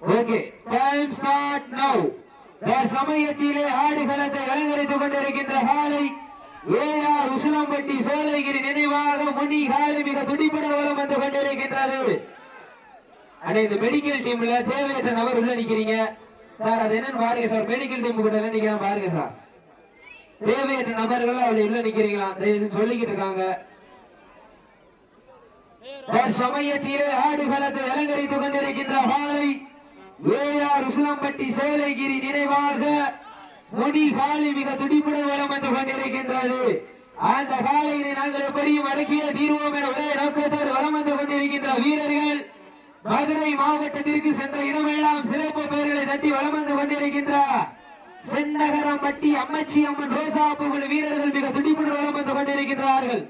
Okay time start now சமயத்திலே ஆடுகளத்தை அலங்கரித்துக் கொண்டிருக்கின்ற காலை ஏஆர் உசிலம்பட்டி சோலைகிரி நினைவாக முனி காலை மிக துடிப்பட வளம் வந்து கொண்டிருக்கின்றது. அண்ணே இந்த மெடிக்கல் டீம்ல தேவையற்ற நபர் உள்ள நிக்கிறீங்க. சார் அது என்னன்னு பாருங்க சார். மெடிக்கல் டீம் கூட எல்லாம் பாருங்க சார். தேவையற்ற நபர்கள் அவளை உள்ள நிக்கிறீங்களா தயவு சொல்லிக்கிட்டு இருக்காங்க. சமயத்திலே ஆடுகளத்தை அலங்கரித்துக் கொண்டிருக்கின்ற காலை வேளார் உசிலம்பட்டி சேலைகிரி நினைவாக முடி காலி மிக துடிப்புடன் வளம் வந்து கொண்டிருக்கின்றது. அந்த காலையினை நாங்கள் எப்படியும் அடக்கிய தீர்வோம் என ஒரே நோக்கத்தோடு வளம் வந்து கொண்டிருக்கின்ற வீரர்கள் மதுரை மாவட்டத்திற்கு சென்ற இடமெல்லாம் சிறப்பு பெயர்களை தட்டி வளம் வந்து கொண்டிருக்கின்ற சென்னகரம் பட்டி அம்மச்சி அம்மன் ரோசா குழு வீரர்கள் மிக துடிப்புடன் வளம் வந்து கொண்டிருக்கின்றார்கள்.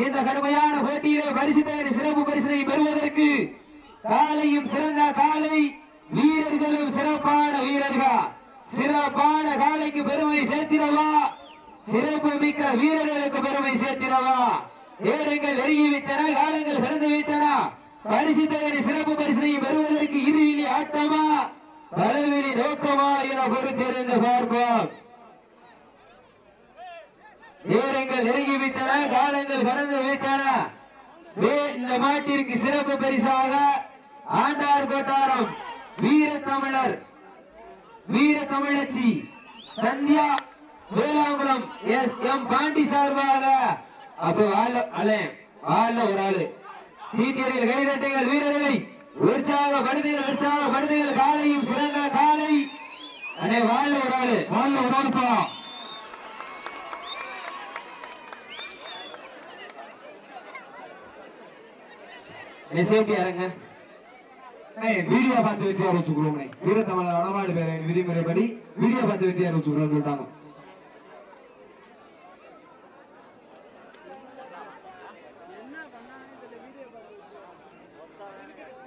இந்த கடுமையான போட்டியிலே பரிசு பெயர் சிறப்பு பரிசினை பெறுவதற்கு காலையும் சிறந்த வீரர்கள் சிறப்பான காலைக்கு பெருமை சேர்த்திடவா? சிறப்பு மிக்க வீரர்களுக்கு பெருமை சேர்த்திடவா? நேரங்கள் நெருங்கிவிட்டன காலங்கள் சிறந்து விட்டன பரிசு பெயர் சிறப்பு பரிசினை பெறுவதற்கு இருவிழி ஆட்டமா? பலவிழி நோக்கமா என பொறுத்திருந்து பார்ப்போம். நேரங்கள் நெருங்கிவிட்டன காலங்கள் கடந்து விட்டன இந்த மாட்டிற்கு சிறப்பு பரிசாக ஆண்டார் கொட்டாரம் வீர தமிழர் வீர தமிழச்சி சந்தியா வேளாங்குளம் எஸ். எம். பாண்டி சார்பாக. அப்போ வாழ அலே வாழ ஒரு ஆளு. சீட்டியடியில் கைதட்டுங்கள் வீரர்களை. உற்சாக படிதியர் உற்சாக உற்சாகப்படுத்துங்கள் காலையும் சிறந்த காலை. அடே வாழ ஒரு ஆளு வாழ ஒரு ஆள் போலாம் சேஃப்டி இறங்க. வீடியோ பார்த்து வெற்றி அறிவிச்சுக்கிறோம் வீரத்தமிழர் வடமாடு பேர விதிமுறைப்படி வீடியோ பார்த்து வெற்றி வச்சுக்கிறோம் சொல்லிட்டாங்க.